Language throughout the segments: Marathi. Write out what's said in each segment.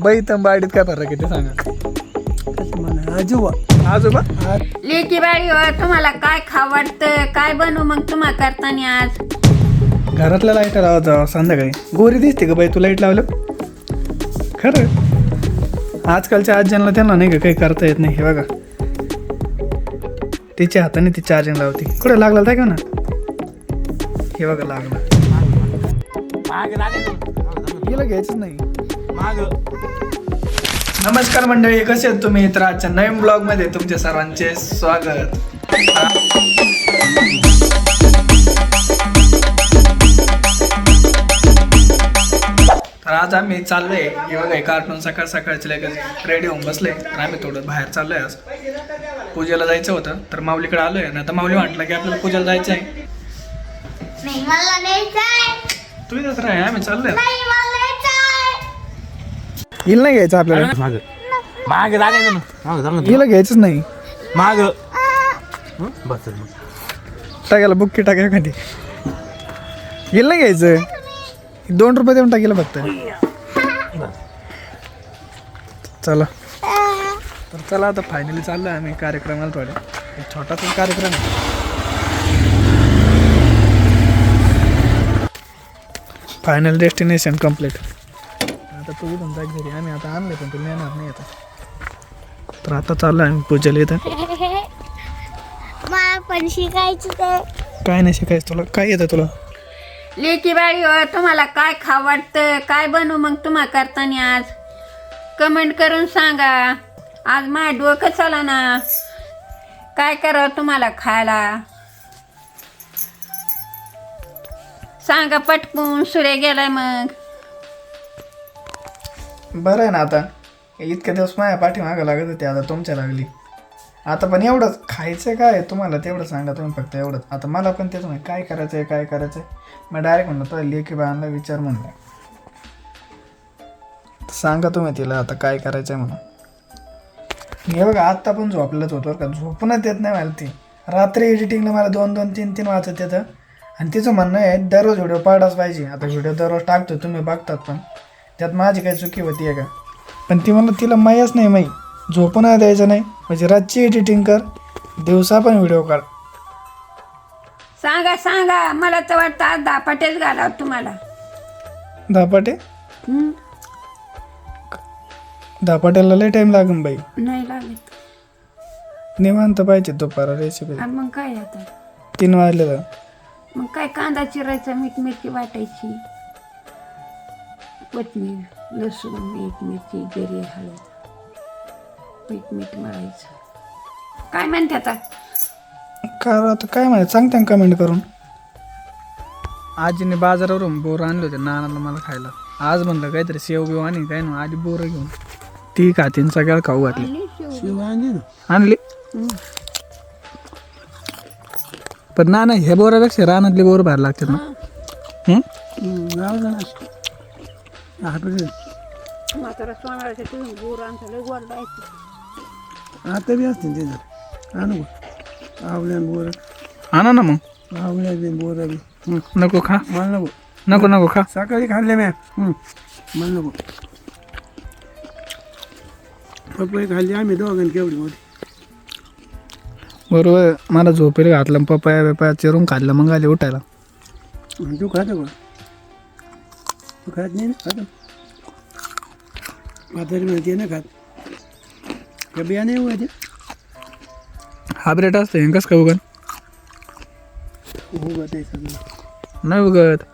बाई तर बाडीत काय फरक आहे ते सांगा. आजोबा. आजोबा? लेकी बाई हो तुम्हाला काय खाव वाटतं? काय बनवू मग तुम्हा करताना आज? घरातल्या लाइट जावं संध्याकाळी. गोरी दिसते का बाई तू लाइट लावलं खरं? आजकालच्या आज्यांना त्यांना नाही का काही करता येत नाही हे बघा. तिच्या हाताने ती चार्जिंग लावते. कुठे लागला काय का ना? हे बघा लागला. हिला घ्यायचं नाही. माग. नमस्कार मंडळी कसे आहेत तुम्ही? तर आजच्या नवीन ब्लॉगमध्ये तुमचे सर्वांचे स्वागत. तर आज आम्ही चाललोय बघा कार्टून सकाळ सकाळचे लगेच रेडी होऊन बसले तर आम्ही थोडं बाहेर चाललोय आज. पूजेला जायचं होतं तर माऊलीकडे आलोय. ना आता माऊली म्हटलं की आपल्याला पूजेला जायचं. आहे तुम्ही तसं राहा आम्ही चाललोय. नाही मला न्यायचंय हिला नाही घ्यायचं आपल्याला. माग. माग. माग झालं. हिला घ्यायचंच नाही. माग. हं? बस. टाकायला बुक्की टाका एखादी हिला नाही घ्यायचं. दोन रुपये देऊन टाकेल फक्त. चला. तर चला आता फायनली चाललो आम्ही कार्यक्रमाला थोडे. एक छोटासा कार्यक्रम आहे. फायनल डेस्टिनेशन कंप्लीट आता तू इथून जा घरी. आम्ही आता आणले पण तुला येणार नाही आता. तर आता चाललो आम्ही पूजेला इथं. मला पण शिकायचं ते काय नाही शिकायचं तुला. काय येतं तुला? लेकी बाई हो तुम्हाला काय खाव वाटतं? काय बनवू मग तुम्हा करताना आज? कमेंट करून सांगा. आज माझ्या डोकं चला ना काय करावं तुम्हाला खायला? सांगा पटकून. सुरे गेलाय मग. बरं आहे ना आता. इतके दिवस माझ्या पाठीमागं लागत होते आता तुमच्या लागली. आता पण एवढंच खायचं काय? तुम्हाला तेवढं सांगा तुम्ही फक्त एवढंच. आता मला पण तेच नाही काय करायचं आहे काय करायचं आहे मग डायरेक्ट म्हणलं तो लेखी बाळांना विचार म्हणलं. सांगा तुम्ही तिला आता काय करायचं आहे म्हणून. हे बघा आत्ता पण झोपलंच होतं का. झोपूनच येत नाही मला ती. रात्री एडिटिंगला मला दोन दोन तीन तीन वाचत येतं. आणि तिचं म्हणणं आहे दररोज व्हिडिओ पाडाच पाहिजे. आता व्हिडिओ दररोज टाकतो तुम्ही बघतात पण. त्यात माझी काही चुकी होती आहे का? पण ती म्हणलं तिला माहीच नाही माही झोपून द्यायचं नाही. म्हणजे रातची एडिटिंग कर दिवसा पण व्हिडिओ काढ. सांगा सांगा. मला तर वाटतं आज दापाटेच घालावं तुम्हाला. धापाटे? हं? धापाट्याला लय टाईम लागेल बाई. नाही लागत. निवांत पाहिजे दुपारा रेसिपी आणि मग काय आता? तीन वाजले तर मग काय कांदा चिरायचा मीठ मिरची वाटायची. कोथमीर लसूण मीठ मिरची गरी हळद पीठ मीठ मळायचं. काय म्हणते आता? का आता काय म्हणायचं सांगते कमेंट करून. आजीने बाजारावरून बोर आणले होते नानाला मला खायला. आज म्हणलं काहीतरी शेव बिव आणि काय ना आधी बोरं घेऊन. ती खातीन सगळ्याला खाऊ घातली. आणली पण ना नाही हे बोरापेक्षा रानातली बोर बाहेर लागतात ना. हं? म्हातारा सोनाराच्या तुम्ही बोर आमचा लय गोड राहायचं आता बी असते त्याच्यात आणू बोर ना मग. आवळ्या बी बोर बी. नको खा. मला नको. नको नको खा. सकाळी खाल्ले हं. मला नको. पपई खाल्ली आम्ही दोघांनी केवढी मोठी. बरोबर मला झोपेला घातलं पपाया बिपाया चिरून खाल्लं. मग आले उठायला. तू खातो का? तू खात नाही ना? खातो म्हातारी म्हणते ना खात. का बिया नाही उगायचे हायब्रेड असते कसं काय उगत? उगत आहे सगळं. नाही उगत.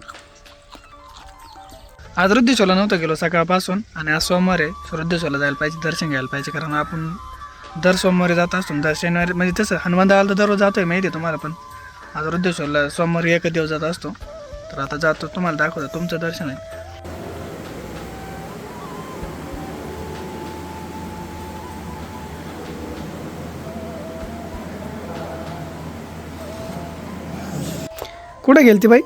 आज रुद्देश्वरला नव्हतं गेलो सकाळपासून आणि आज सोमवार आहे so रुद्देश्वरला जायला पाहिजे दर्शन घ्यायला पाहिजे कारण आपण दर सोमवारी जात असतो दर शनिवारी म्हणजे तसं हनुमान दाला तर दररोज जातोय माहिती आहे तुम्हाला पण आज रुद्देश्वरला सोमवारी एक दिवस जात असतो. तर आता जातो तुम्हाला दाखवतो तुमचं दर्शन आहे. कुठे गेलती बाई?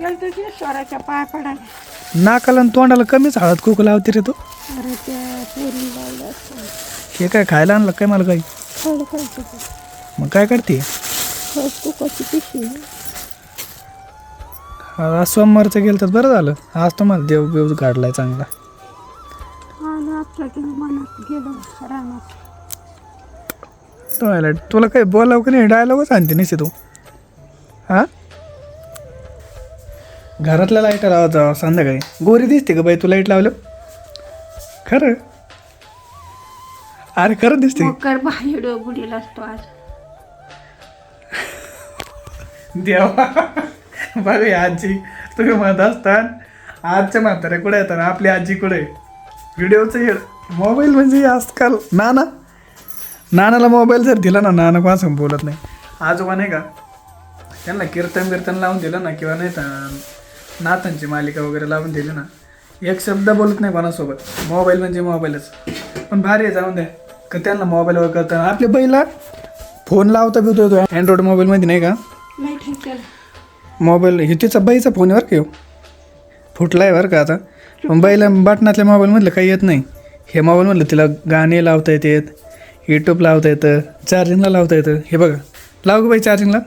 गेलतो ते स्वराच्या पाय पडायला नाकाला आणि तोंडाला कमीच हळद कुक लावते रे तू. अरे त्या पोरी लावलं हे काय खायला आणलं काय मला काही? थोडं मग काय करते? पिशवी आज सोमवारचं गेलं तर बरं झालं. आज तुम्हाला देव बिव काढलाय चांगला. आलं आपल्या की मनात गेलो रानात. तो आला तुला काही बोलावं का नाही? डायलॉगच आणते नाही तू. घरातल्या लाइट लावायचा संध्याकाळी. गोरी दिसते का बाई तू लाइट लावलं? खरं? अरे खरं दिसते. मोकर बाहेर बुडीला असतो आज. देवा. बघा ही आजी तुम्ही म्हणत असतान आजच्या म्हाताऱ्या कुठे येतात? आपली आजी कुठे? व्हिडिओचं हे मोबाईल म्हणजे आजकाल नाना. नानाला मोबाईल जर दिला ना नाना कोणासंग बोलत नाही. आजोबा नाही का त्यांना कीर्तन कीर्तन लावून दिलं ना किंवा नाही नाथांची मालिका वगैरे लावून दिली ना. एक शब्द बोलत नाही कोणासोबत. मोबाईल म्हणजे मोबाईलच. पण भारी आहे जाऊन द्या. का त्यांना मोबाईलवर करताना आपल्या बैला फोन लावता बिवतो तो अँड्रॉइड मोबाईलमध्ये नाही का? मोबाईल हे तिचा बाईचा फोन बरं का ह्यो. फुटला आहे बरं का आता. पण बाईला बटनातल्या मोबाईलमधलं काही येत नाही. हे मोबाईलमधलं तिला गाणे लावता येतात यूट्यूब लावता येतं चार्जिंगला लावता येतं. हे बघा. लाव गं बाई चार्जिंगला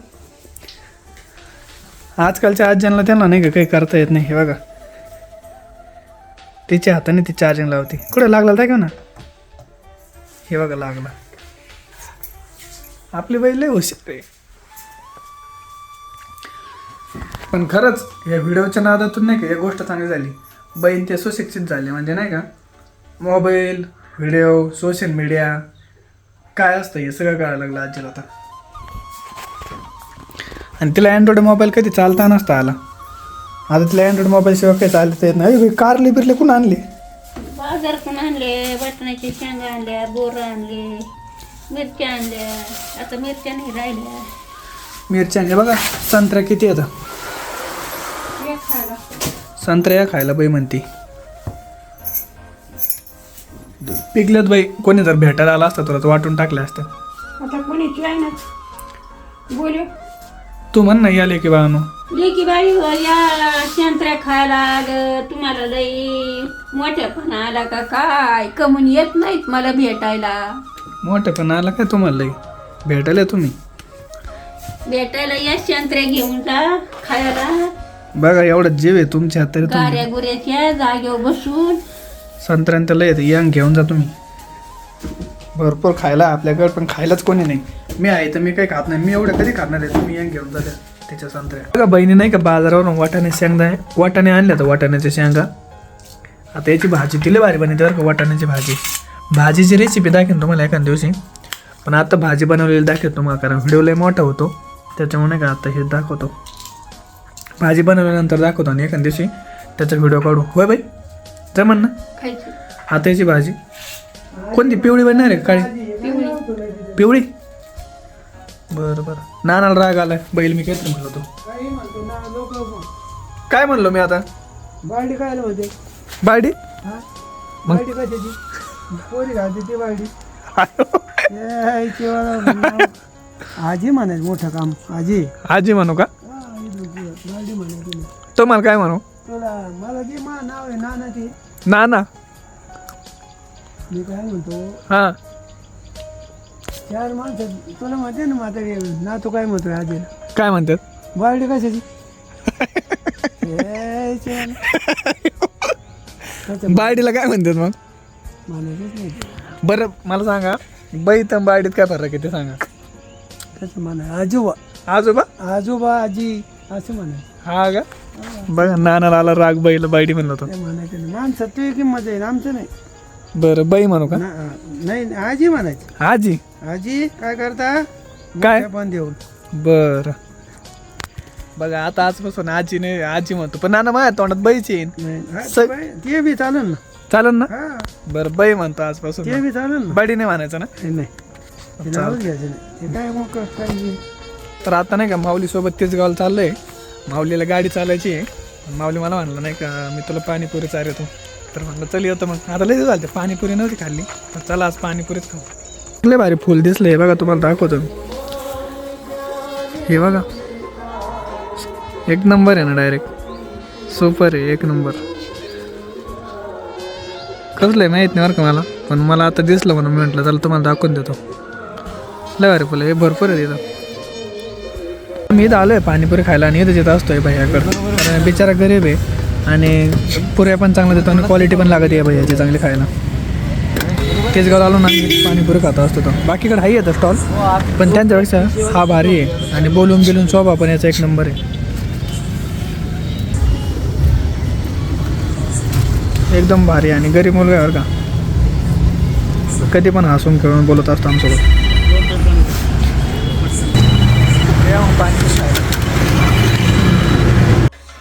आजकालच्या आज्यांना त्यांना नाही का काही करता येत नाही हे बघा. तिच्या हाताने ती चार्जिंग लावते. कुठं लागला काय का ना? हे बघा लागला. आपली बाई लय होऊ आहे. पण खरंच या व्हिडिओच्या नादातून नाही का एक गोष्ट चांगली झाली. बहीण ते सुशिक्षित झाले म्हणजे नाही का? मोबाईल व्हिडिओ सोशल मीडिया काय असतं हे सगळं कळायला लागलं आजीला आता. आणि तिला अँड्रॉइड मोबाईल कधी चालता नसता आला. आता तिला अँड्रॉइड मोबाईल शिवाय काही चालता येत नाही. कारली बिरले कुण आणली? बाजारातून आणले? वाटण्याचे शेंगा आणल्या बोरं आणले मिरच्या आणल्या. आता मिरच्या नाही राहिल्या. मिरच्या बघा संत्र्या किती येतं खायला. संत्र्या खायला बाई म्हणती. पिकल्यात बाई कोणी जर भेटायला आला असता तुला तर वाटून टाकल्या असत्या आता ना बोलू. तू म्हण ना याले की बाळानो? लेकी बाई हो, या संत्र्या खायला आलं तुम्हाला लई मोठ्यापणा आला का काय? कमून येत नाहीत मला भेटायला. मोठे पण आला काय तुम्हाला लई? भेटायला तुम्ही? भेटायला या संत्र्या घेऊन जा खायला. बघा एवढा जीव आहे तुमच्या हात तरी तुम्ही. गाऱ्या गुऱ्याच्या जागेवर बसून. संत्र्यांत लय येतं यांग घेऊन जा तुम्ही. भरपूर खायला आपल्याकडे पण खायलाच कोणी नाही. मी आहे तर मी काही खात नाही. मी एवढं कधी खाणार आहे? तुम्ही यांग घेऊन जा त्या त्याच्या संत्र्या. बघा बहिणी नाही का बाजारावरून वाटाणे शेंगा वाटाणे आणल्या तर वाटाण्याच्या शेंगा? आता याची भाजी तिला भारी बनवते बरं का वाटाण्याची भाजी. भाजीची रेसिपी दाखवेन तुम्हाला एखाद्या दिवशी. पण आता भाजी बनवलेली दाखवेन तुम्हाला कारण व्हिडिओ लय मोठा होतो. त्याच्यामुळे नाही का आता हे दाखवतो. भाजी बनवल्यानंतर दाखवतो आणि एखाद्या दिवशी त्याचा व्हिडिओ काढू. होय बाई? जमन ना. खायची. आता याची भाजी. कोणती? पिवळी बनणार आहे का काळी? पिवळी. पिवळी? बरं बरं. नानाला राग आलाय. बैल मी काहीतरी म्हणलो तो काय म्हणलो मी आता? बालडी काय आलं होते बाडी बालडी कशाची? पोरी घालते ती बालडी यायची वाला. आजी म्हणायचं मोठं काम. आजी. आजी म्हणू का? हा, आई म्हणायची ना. तो मला काय म्हणू? तुला मला जे मा नाव आहे नाना ते नाना. मी काय म्हणतो हां. चार माणसं. तुला म्हणते ना म्हातारी ना तू काय म्हणतोय आजी काय म्हणतात? बालडी कशाची? बाडीला काय म्हणतात मग? नाही ते. बरं मला सांगा. बाई तर बाडीत काय फरक आहे ते सांगा. त्याचं म्हणा आजोबा. आजोबा? आजोबा आजी असं म्हणायचं. हा का? बघा नानाला आला राग बाईला बायडी म्हणलं होतं. ते म्हणायचं नाही. माणसात तुझी किंमत आहे आमचं नाही. बरं बाई म्हणू का? ना- नाही आजी म्हणायची. आजी? आजी काय करता? काय? पण देऊन. बर. बघा आता आजपासून आजी नाही आजी म्हणतो पण नाना माझ्या तोंडात बाईची येईन. स- ते बी चालेल ना. चालेल ना? हा. बरं बाई म्हणतो आजपासून ते बी चालेल ना. बाडी नाही म्हणायचं ना? नाही, नाही. ते नावच घ्यायचं नाही. ते काय मग काय बी. तर आता नाही का माऊली सोबत तेच गावाला चाललंय. माऊलीला गाडी चालायची आहे. माऊली मला म्हणलं नाही का मी तुला पाणीपुरी चालतो तर म्हणलं चल येतं मग. आता लय चालते पाणीपुरी नव्हती खाल्ली. तर चला आज पाणीपुरीच खाऊ. लय भारी फुल दिसलं हे बघा तुम्हाला दाखवतो. मी. हे बघा. एक नंबर आहे ना डायरेक्ट सुपर आहे एक नंबर. कसलं आहे माहीत नाही बरं का मला. पण मला आता दिसलं म्हणून मी म्हटलं चला तुम्हाला दाखवून देतो. लय भारी फुलं हे भरपूर आहे तिथं. मी इथं आलोय पाणीपुरी खायला आणि इथं असतो असतोय भैयाकडं बिचारा गरीब आहे. आणि पुऱ्या पण चांगल्या देतो आणि क्वालिटी पण लागत आहे भैयाची चांगली खायला. तेच गाव आलो ना पाणीपुरी खातो असतो तो. बाकीकडे हाही येतं स्टॉल पण त्यांच्यापेक्षा हा भारी आहे. आणि बोलून बिलून स्वभाव पण याचा एक नंबर आहे. एकदम भारी आणि गरीब मुलगा आहे का. कधी पण हसून खेळून बोलत असतो आमच्यासोबत.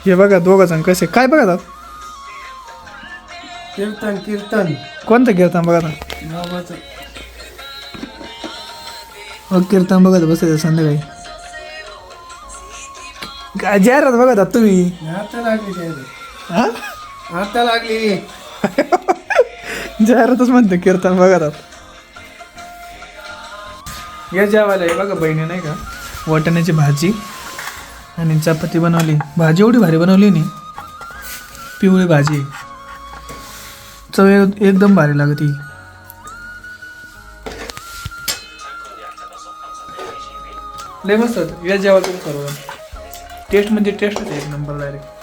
हे बघा दोघं जण कसे काय बघा? कीर्तन कीर्तन. कोणतं कीर्तन बघा हो कीर्तन बघत बसायचं संध्याकाळी. काय जाहिरात बघत आहात तुम्ही? आता लागली हा? आता लागली. जाहिरातच म्हणते कीर्तन बघत आहात. या जेवायला बघा बहिणी नाही का? वाटाण्याची भाजी आणि चपाती बनवली. भाजी एवढी भारी बनवली नी पिवळी भाजी. चव एक- एकदम भारी लागती. लय मस्त होतं. या जेवायला तुम्ही सर्व टेस्ट म्हणजे टेस्टच एक नंबर डायरेक्ट